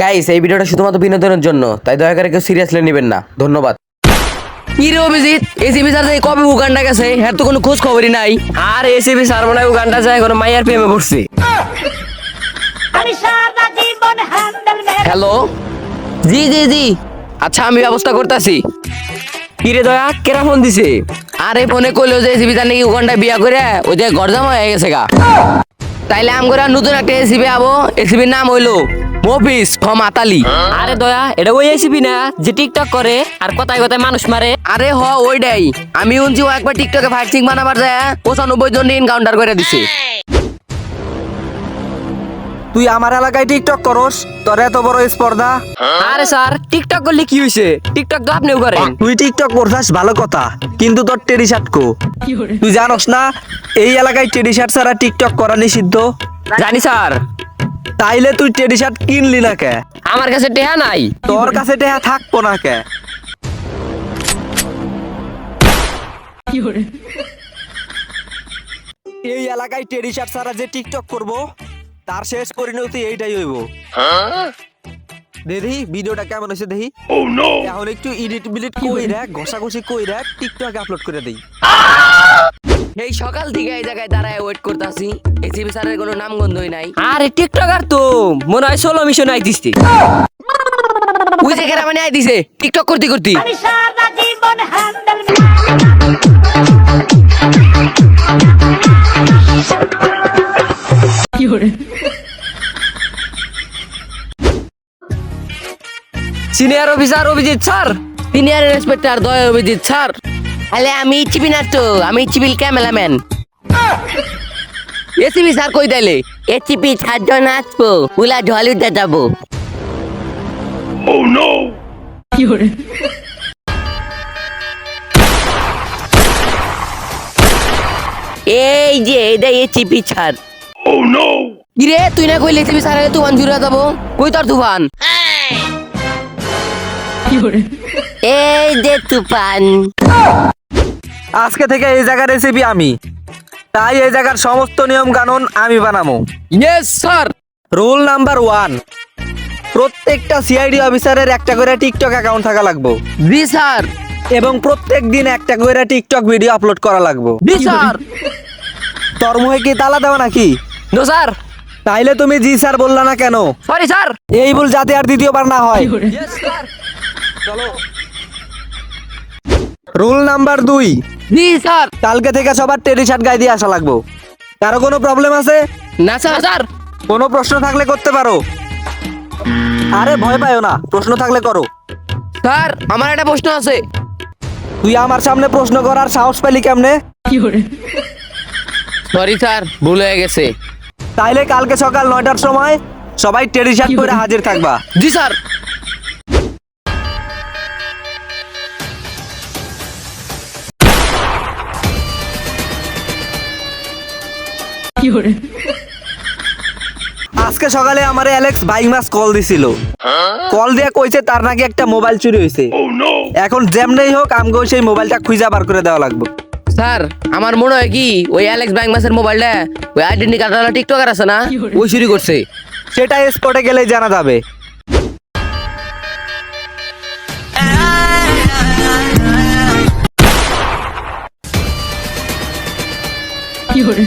Guys এই ভিডিওটা শুধুমাত্র বিনোদনের জন্য তাই দয়া করে কেউ সিরিয়াসলি নেবেন না। ধন্যবাদ। কি রে অভিজিৎ? এসিবি স্যার যে কবে উগান্ডা গেছে? হ্যাঁ তো কোনো খোঁজ খবরই নাই। আর এসিবি স্যার মনে হয় উগান্ডা যায় কোনো মাইয়ার প্রেমে পড়ছে। আমি হ্যালো জি জি জি। আচ্ছা আমি ব্যবস্থা করতেছি। কি রে দয়া কেরা ফোন দিছে? আরে ফোনে কইলো যে এসিবি তার নাকি উগান্ডায় বিয়া করে ওই যে গরজামা হয়ে গেছে গা। তাইলে আমগরা নতুন একটা এসিবি আবো। এসিবির নাম হইল মফিস ফম আতালি আরে দয়া এটা ওই এসিবি না যে টিকটক করে আর কথায় কথায় মানুষ মারে? আরে হ ওইটাই। আমি শুনছি ও একবার টিকটকে ফাইট সিং বানাবার যায় পঁচানব্বই জন এনকাউন্টার করে দিছে। তুই আমার এলাকায় টিকটক করস তোর এত বড় স্পর্ধা? আরে স্যার টিকটক করলে কি হয়েছে টিকটক তো আপনিও করেন। তুই টিকটক করছিস ভালো কথা। কিন্তু তোর টেডি শার্ট কো। তুই জানোস না এই এলাকায় টেডি শার্ট ছাড়া টিকটক করা নিষিদ্ধ? জানি স্যার। তাইলে তুই টেডি শার্ট কিনলি না কে? আমার কাছে টেহা নাই। তোর কাছে টেহা থাকব না কে? এই এলাকায় টেডি শার্ট ছাড়া যে টিকটক করব তার শেষ পরিণতি এইটাই হইব। দেখি ভিডিওটা কেমন হয়েছে দেখি। এখন একটু এডিট বিলিট কই রাখ ঘষাঘষি কই রাখ টিকটকে আপলোড করে দেই। এই সকাল থেকে এই জায়গায় দাঁড়ায় ওয়েট করতেছি। এসিবি স্যারের কোনো নাম গন্ধই নাই। আরে টিকটকার তো মনে হয় ষোলো মিশন আইতিস ওই যে কেরা মানে আই দিছে টিকটক করতে করতে। আমি সারা জীবন handle senior officer Abhijit sir. Senior inspector Daya Abhijit sir. আলে আমি চিবি না তো আমি চিবিল ক্যামেরাম্যান। এসিবি স্যার কই তাইলে এসিপি ছাড় নাচবো পুলা ঢলিউডে যাব। এই যে এটা এসিপি ছাড় কিরে তুই না কইলে এসিপি স্যার তুফান জুড়ে যাব? কই তোর তুফান? এই যে তুফান। আজকে থেকে এই জায়গার রেসিপি আমি। তাই এই জায়গার সমস্ত নিয়ম কানুন আমি বানাবো। Yes sir rule number one প্রত্যেকটা সিআইডি অফিসারের একটা করে টিকটক অ্যাকাউন্ট থাকা লাগবে। জি স্যার এবং প্রত্যেক দিন একটা করে টিকটক ভিডিও আপলোড করা লাগবে। জি স্যার তোর মুখে কি তালা দেওয়া নাকি? নো স্যার তাইলে তুমি জি স্যার বললা না কেন? সরি স্যার এই ভুল যাতে আর দ্বিতীয়বার না হয়। রুল নাম্বার দুই। জি স্যার। কালকে থেকে সবার টেরি শার্ট গায়ে দিয়ে আসা লাগবো। কারও কোনো প্রবলেম আছে? না স্যার। স্যার। কোনো প্রশ্ন থাকলে করতে পারো। আরে ভয় পাইও না। প্রশ্ন থাকলে করো। স্যার আমার একটা প্রশ্ন আছে। তুই আমার সামনে প্রশ্ন করার সাহস পেলি কেমনে? সরি স্যার ভুল হয়ে গেছে। তাইলে কালকে সকাল নয়টার সময় সবাই টেরি শার্ট করে? হাজির থাকবা। জি স্যার। আজকে সকালে আমারে অ্যালেক্স বাইক মাস কল দিছিল। কল দিয়ে কইছে তার নাকি একটা মোবাইল চুরি হয়েছে এখন যেমনেই হোক আমগো সেই মোবাইলটা খুঁজা বার করে দেওয়া লাগবে। স্যার আমার মনে হয় কি ওই অ্যালেক্স ব্যাংক মাসের মোবাইলটা ওই আইডেন্টি কার্ডওয়ালা টিকটকার আছে না? ওই চুরি করছে। সেটা স্পটে গেলেই জানা যাবে। Fiore.